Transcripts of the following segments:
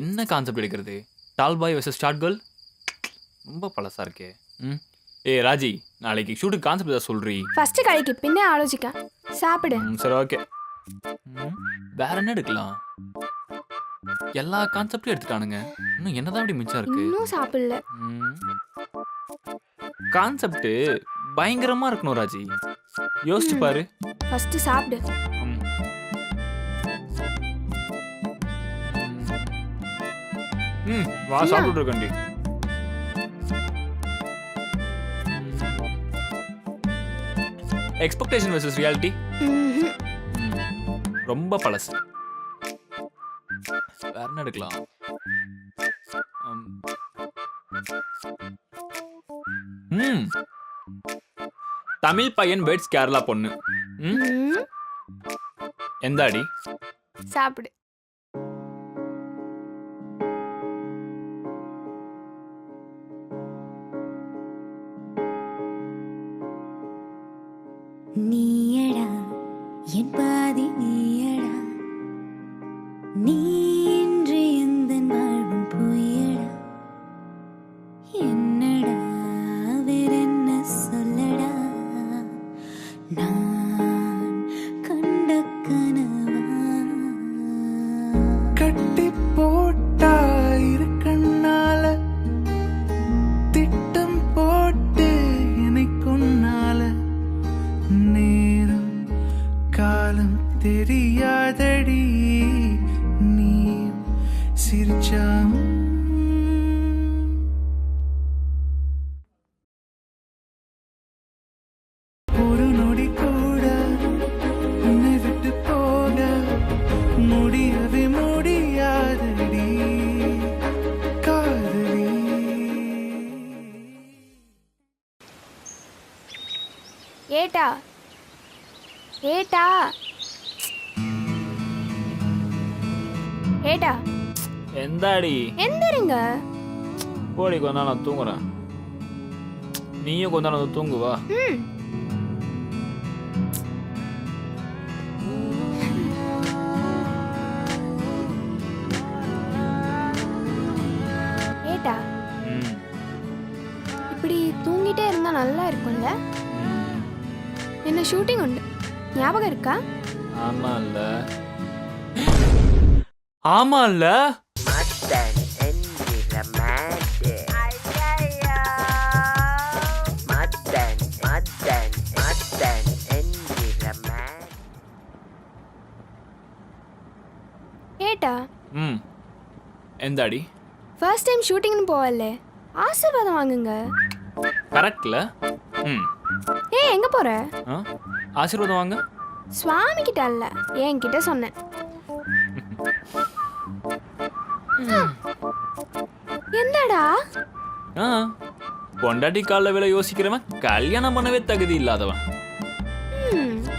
என்ன கான்செப்ட் எடுக்கிறது? Tall boy versus short girl ரொம்ப பழசா இருக்கே. ம். ஏ ராஜி நாளைக்கு ஷூட்டுக்கு கான்செப்ட் ஏதாவது சொல்றீ? ஃபர்ஸ்ட் கடைக்கு பின்னே ஆலோசிக்க. சாப்பிடு. ம், சரி ஓகே வேற என்ன எடுக்கலாம்? எல்லா கான்செப்ட்லையும் எடுத்துட்டானுங்க. இன்னும் என்னதான் அப்படி மிச்சம் இருக்கு? இன்னும் சாப்பிடல. கான்செப்ட் பயங்கரமா இருக்கணும் ராஜி. யோசிச்சு பாரு. ஃபர்ஸ்ட் சாப்பிடு. ம். வா. சாப்பிட்டு இருக்கண்டி எக்ஸ்பெக்டேஷன் வெர்சஸ் ரியாலிட்டி. ரொம்ப பழசு. வேற என்ன எடுக்கலாம். ம். தமிழ் பையன் வெட்ஸ் கேரளா பொண்ணு. எந்த அடி சாப்பிடு. நீயடா என் பாதி நீயடா. நீ தெரியாதடி நீ சிரிச்சாம். ஒரு நொடி கூட உன்னை விட்டு போக முடியவே முடியாதடி காதலி. ஏட்டா ஏட்டா. ஏட்டா எந்த அடி எந்திரிங்க. போடி கொஞ்ச நாள் நான் தூங்குறேன். நீயும் கொஞ்ச நாள் வந்து தூங்குவா ம். ஏட்டா ம். இப்படி தூங்கிட்டே இருந்தா நல்லா இருக்கும்ல. என்ன ஷூட்டிங் உண்டு? ஞாபகம் இருக்கா? ஆமா இல்ல மேடு ஏட்டா? ம். எந்த அடி ஃபர்ஸ்ட் டைம் ஷூட்டிங்னு போவல்ல. ஆசீர்வாதம் வாங்குங்க. கரெக்ட்ல. ம். ஏய் எங்க போற? ஆசீர்வாதம் வாங்க. சுவாமி கிட்ட அல்ல. என்கிட்ட சொன்னேன். என்னடா? ஆ பொண்டாட்டி காலில் விலை யோசிக்கிறவன் கல்யாணம் பண்ணவே தகுதி இல்லாதவன்.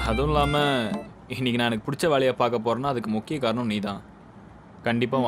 அதுவும் இல்லாமல் இன்னைக்கு நான் எனக்கு பிடிச்ச வேலையை பார்க்க போறேன்னா அதுக்கு முக்கிய காரணம் நீ தான் கண்டிப்பாக